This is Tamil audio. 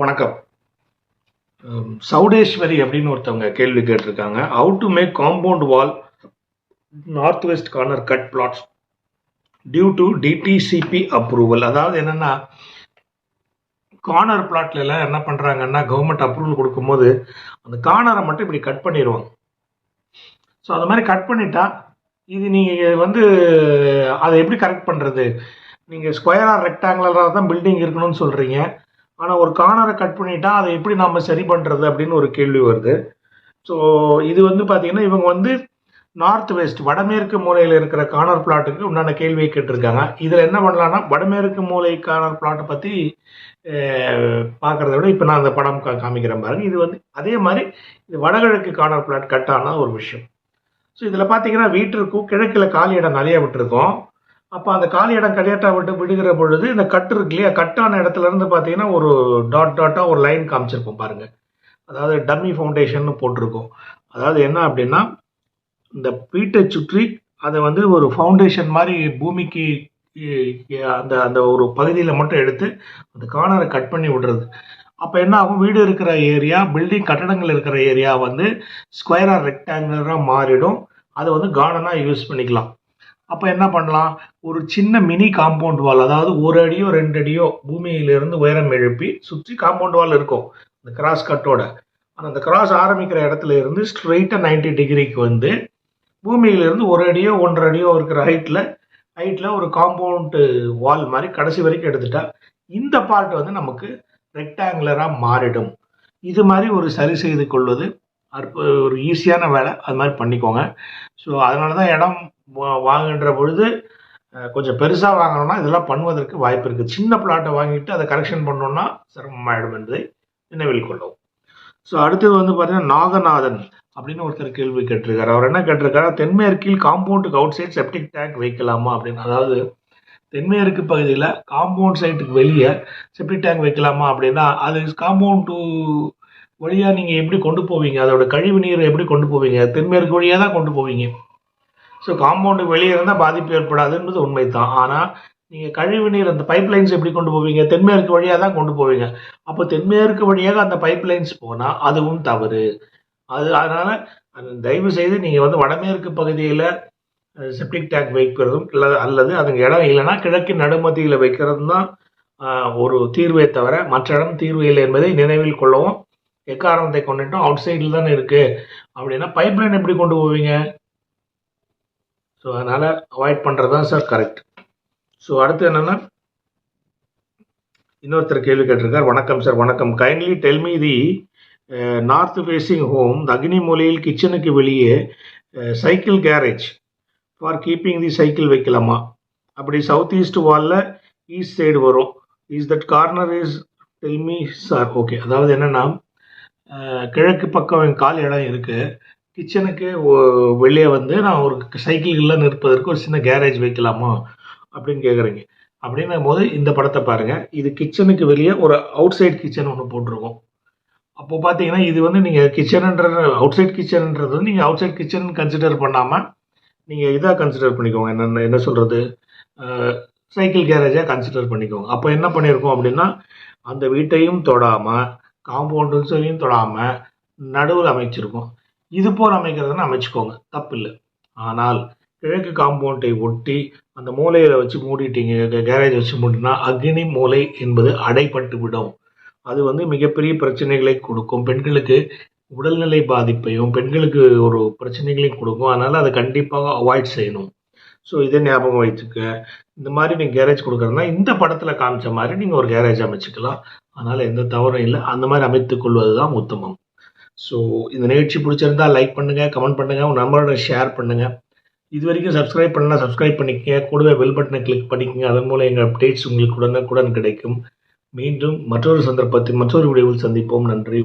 வணக்கம். சவுடேஸ்வரி அப்படின்னு ஒருத்தவங்க கேள்வி கேட்டிருக்காங்க. How to make compound wall north west corner cut plots due to DTCP approval அதாவது என்னன்னா கார்னர் பிளாட்ல எல்லாம் என்ன பண்றாங்கன்னா கவர்மெண்ட் அப்ரூவல் கொடுக்கும்போது அந்த கார்னரை மட்டும் இப்படி கட் பண்ணிடுவாங்க. ஸோ அது மாதிரி கட் பண்ணிட்டா இது நீங்கள் வந்து அதை எப்படி கரெக்ட் பண்ணுறது நீங்கள் ஸ்கொயராக ரெக்டாங்குலராக தான் பில்டிங் இருக்கணும்னு சொல்கிறீங்க ஆனால் ஒரு கார்னரை கட் பண்ணிட்டா அதை எப்படி நம்ம சரி பண்ணுறது அப்படின்னு ஒரு கேள்வி வருது. ஸோ இது வந்து பார்த்தீங்கன்னா இவங்க வந்து நார்த் வெஸ்ட் வடமேற்கு மூலையில் இருக்கிற கார்னர் பிளாட்டுக்கு உண்டான கேள்வியை கேட்டிருக்காங்க. இதில் என்ன பண்ணலாம்னா வடமேற்கு மூலை கார்னர் பிளாட்டை பற்றி பார்க்குறத விட இப்போ நான் அந்த படம் கா காமிக்கிறேன் பாருங்க. இது வந்து அதே மாதிரி இது வடகிழக்கு கார்னர் பிளாட் கட் ஆன ஒரு விஷயம். ஸோ இதில் பார்த்தீங்கன்னா வீட்டிற்கும் கிழக்கில் காலி இடம் நிறைய விட்டுருக்கோம். அப்போ அந்த காலி இடம் கலியாட்டா விட்டு விடுகிற பொழுது இந்த கட்டு இருக்கு இல்லையா? கட்டான இடத்துல இருந்து பார்த்தீங்கன்னா ஒரு டாட் டாட்டாக ஒரு லைன் காமிச்சிருப்போம் பாருங்க. அதாவது டம்மி ஃபவுண்டேஷன் போட்டிருக்கோம். அதாவது என்ன அப்படின்னா இந்த வீட்டை சுற்றி அதை வந்து ஒரு ஃபவுண்டேஷன் மாதிரி பூமிக்கு அந்த அந்த ஒரு பகுதியில் மட்டும் எடுத்து அந்த கார்னரை கட் பண்ணி விடுறது. அப்போ என்ன ஆகும்? வீடு இருக்கிற ஏரியா பில்டிங் கட்டடங்கள் இருக்கிற ஏரியா வந்து ஸ்கொயராக ரெக்டாங்குலராக மாறிடும். அதை வந்து கார்டனாக யூஸ் பண்ணிக்கலாம். அப்போ என்ன பண்ணலாம்? ஒரு சின்ன மினி காம்பவுண்ட் வால் அதாவது ஒரு அடியோ ரெண்டு அடியோ பூமியிலிருந்து உயரம் எழுப்பி சுற்றி காம்பவுண்ட் வால் இருக்கும். இந்த கிராஸ் கட்டோட ஆனால் அந்த கிராஸ் ஆரம்பிக்கிற இடத்துல இருந்து ஸ்ட்ரெயிட்டாக 90 டிகிரிக்கு வந்து பூமியிலிருந்து ஒரு அடியோ ஒன்றரை அடியோ இருக்கிற ஹைட்டில் ஹைட்டில் ஒரு காம்பவுண்டு வால் மாதிரி கடைசி வரைக்கும் எடுத்துட்டா இந்த பார்ட் வந்து நமக்கு ரெக்டாங்குலராக மாறிடும். இது மாதிரி ஒரு சரி செய்து கொள்வது அற்ப ஒரு ஈஸியான வேலை அது மாதிரி பண்ணிக்கோங்க. ஸோ அதனால தான் இடம் வா- வாங்குகின்ற பொழுது கொஞ்சம் பெருசாக வாங்கணும்னா இதெல்லாம் பண்ணுவதற்கு வாய்ப்பு இருக்குது சின்ன பிளாட்டை வாங்கிட்டு அதை கரெக்ஷன் பண்ணோம்னா சிரமமாயிடும் என்பதை நினைவில் கொள்ளவும். ஸோ அடுத்தது வந்து பார்த்தீங்கன்னா நாகநாதன் அப்படின்னு ஒருத்தர் கேள்வி கேட்டிருக்காரு. அவர் என்ன கேட்டிருக்காரு? தென்மேற்கில் காம்பவுண்டுக்கு அவுட் சைட் செப்டிக் டேங்க் வைக்கலாமா அப்படின்னு. அதாவது தென்மேற்கு பகுதியில் காம்பவுண்ட் சைட்டுக்கு வெளியே செப்டிக் டேங்க் வைக்கலாமா அப்படின்னா அது காம்பவுண்டு வழியாக நீங்கள் எப்படி கொண்டு போவீங்க? அதோட கழிவு நீரை எப்படி கொண்டு போவீங்க? தென்மேற்கு வழியாக தான் கொண்டு போவீங்க. ஸோ காம்பவுண்டு வெளியே இருந்தால் பாதிப்பு ஏற்படாதுன்றது உண்மை தான் ஆனால் நீங்கள் கழிவு நீர் அந்த பைப் லைன்ஸ் எப்படி கொண்டு போவீங்க? தென்மேற்கு வழியாக தான் கொண்டு போவீங்க. அப்போ தென்மேற்கு வழியாக அந்த பைப் லைன்ஸ் போனால் அதுவும் தவறு. அது அதனால் தயவு செய்து நீங்கள் வந்து வடமேற்கு பகுதியில் செப்டிக் டேங்க் வைக்கிறதும் இல்லை அல்லது அதுக்கு இடம் இல்லைன்னா கிழக்கு நடுமத்தியில் வைக்கிறதும் தான் ஒரு தீர்வை தவிர மற்ற இடம் தீர்வு இல்லை என்பதை நினைவில் கொள்ளவும் எக்காரணத்தை கொண்டுட்டும் அவுட் சைடில் தானே இருக்குது அப்படின்னா பைப் லைன் எப்படி கொண்டு போவீங்க? ஸோ அதனால் அவாய்ட் பண்ணுறது தான் சார் கரெக்ட் ஸோ அடுத்து என்னென்னா இன்னொருத்தர் கேள்வி கேட்டிருக்கார். வணக்கம் சார் வணக்கம். Kindly tell me the north facing home Agni மூலையில் கிச்சனுக்கு வெளியே cycle garage for keeping the cycle வைக்கலாமா? அப்படி சவுத் ஈஸ்ட் வாலில் ஈஸ்ட் சைடு வரும். Is that corner is tell me sir okay அதாவது என்னென்னா கிழக்கு பக்கம் கால் இடம் இருக்குது கிச்சனுக்கு வெளியே வந்து நான் ஒரு சைக்கிள்கள்லாம் நிற்பதற்கு ஒரு சின்ன கேரேஜ் வைக்கலாமா அப்படின்னு கேட்குறீங்க அப்படின்னும் போது இந்த படத்தை பாருங்கள் இது கிச்சனுக்கு வெளியே ஒரு அவுட் சைட் கிச்சன் ஒன்று போட்டிருக்கோம். அப்போ பார்த்தீங்கன்னா இது வந்து நீங்கள் கிச்சனுன்றது அவுட் சைட் கிச்சன்ன்றது வந்து நீங்கள் அவுட் சைட் கிச்சன் கன்சிடர் பண்ணாமல் நீங்கள் இதாக கன்சிடர் பண்ணிக்கோங்க. என்னென்ன என்ன சொல்கிறது சைக்கிள் கேரேஜாக கன்சிடர் பண்ணிக்கோங்க. அப்போ என்ன பண்ணியிருக்கோம் அப்படின்னா அந்த வீட்டையும் தொடாமல் காம்பவுண்டும் சரியும் தொடாமல் நடுவில் அமைச்சிருக்கும். இது போல் அமைக்கிறதுன்னு அமைச்சுக்கோங்க. தப்பு இல்லை ஆனால் கிழக்கு காம்பவுண்டை ஒட்டி அந்த மூலையில் வச்சு மூடிட்டீங்க கேரேஜ் வச்சு மூடினா அக்னி மூலை என்பது அடைப்பட்டு விடும். அது வந்து மிகப்பெரிய பிரச்சனைகளை கொடுக்கும். பெண்களுக்கு உடல்நிலை பாதிப்பையும் பெண்களுக்கு ஒரு பிரச்சனைகளையும் கொடுக்கும். அதனால் அதை கண்டிப்பாக அவாய்ட் செய்யணும். ஸோ இதை ஞாபகம் வச்சுக்க இந்த மாதிரி நீங்கள் கேரேஜ் கொடுக்குறதுனா இந்த படத்தில் காமிச்ச மாதிரி நீங்கள் ஒரு கேரேஜ் அமைச்சிக்கலாம். அதனால் எந்த தவறும் இல்லை. அந்த மாதிரி அமைத்துக் கொள்வது தான் உத்தமம். ஸோ இந்த நிகழ்ச்சி பிடிச்சிருந்தா லைக் பண்ணுங்கள் கமெண்ட் பண்ணுங்கள் உங்கள் நம்பரோட ஷேர் பண்ணுங்கள் இது வரைக்கும் சப்ஸ்கிரைப் பண்ணலாம் சப்ஸ்கிரைப் பண்ணிக்கங்க. கூடவே பெல் பட்டனை கிளிக் பண்ணிக்கங்க. அதன் மூலம் எங்கள் அப்டேட்ஸ் உங்களுக்கு உடனுக்குடன் கிடைக்கும். மீண்டும் மற்றொரு சந்தர்ப்பத்தில் மற்றொரு விடைவில் சந்திப்போம். நன்றி.